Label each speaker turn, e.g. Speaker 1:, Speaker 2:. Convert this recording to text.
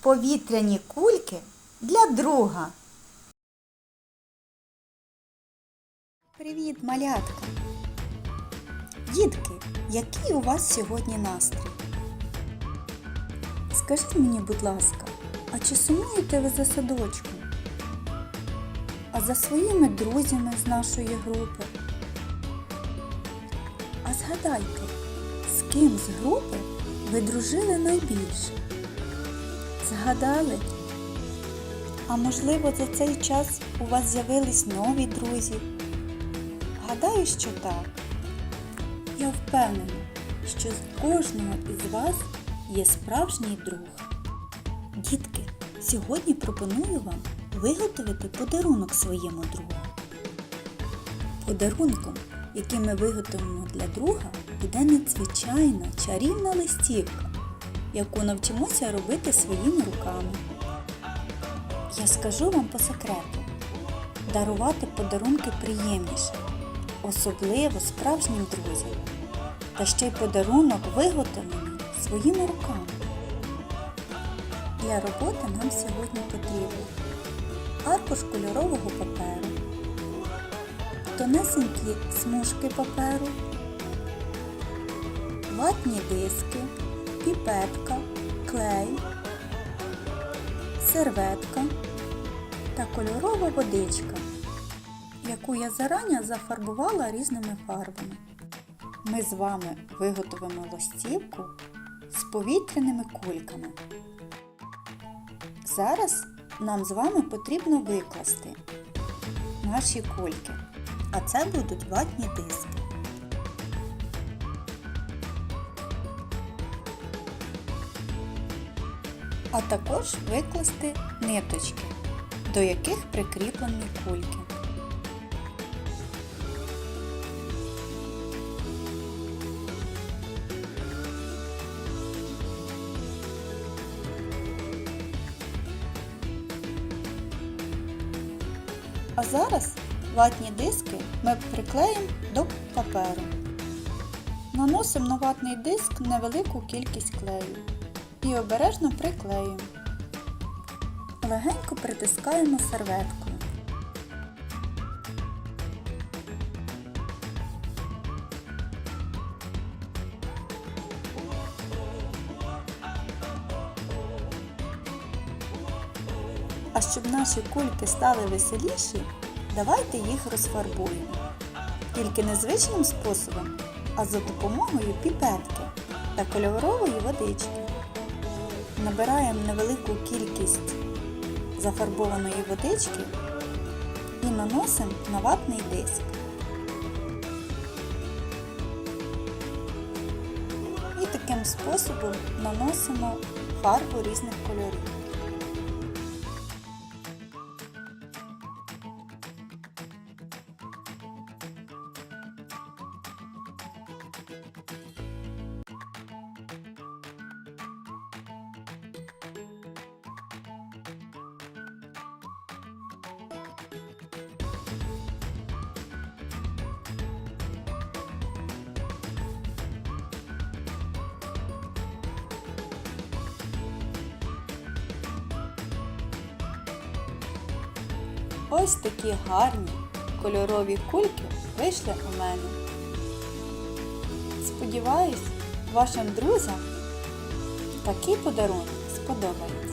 Speaker 1: повітряні кульки для друга. Привіт, малятка! Дітки, який у вас сьогодні настрій? Скажіть мені, будь ласка, а чи сумуєте ви за садочком? А за своїми друзями з нашої групи? А згадайте, з ким з групи ви дружили найбільше? Згадали? А можливо за цей час у вас з'явились нові друзі? Гадаю, що так. Я впевнена, що з кожного із вас є справжній друг. Дітки, сьогодні пропоную вам виготовити подарунок своєму другу. Подарунком, який ми виготовимо для друга, буде надзвичайна чарівна листівка, яку навчимося робити своїми руками. Я скажу вам по секрету, дарувати подарунки приємніше, особливо справжнім друзям. Та ще й подарунок виготовлений своїми руками. Для роботи нам сьогодні потрібно аркуш кольорового паперу, тонесенькі смужки паперу, ватні диски, піпетка, клей, серветка та кольорова водичка, яку я зарані зафарбувала різними фарбами. Ми з вами виготовимо листівку з повітряними кульками. Зараз нам з вами потрібно викласти наші кульки, а це будуть ватні диски. А також викласти ниточки, до яких прикріплені кульки. А зараз ватні диски ми приклеїмо до паперу. Наносимо на ватний диск невелику кількість клею і обережно приклеюємо. Легенько притискаємо серветкою. А щоб наші кульки стали веселіші, давайте їх розфарбуємо. Тільки не звичним способом, а за допомогою піпетки та кольорової водички. Набираємо невелику кількість зафарбованої водички і наносимо на ватний диск. І таким способом наносимо фарбу різних кольорів. Ось такі гарні кольорові кульки вийшли у мене. Сподіваюсь, вашим друзям такий подарунок сподобається.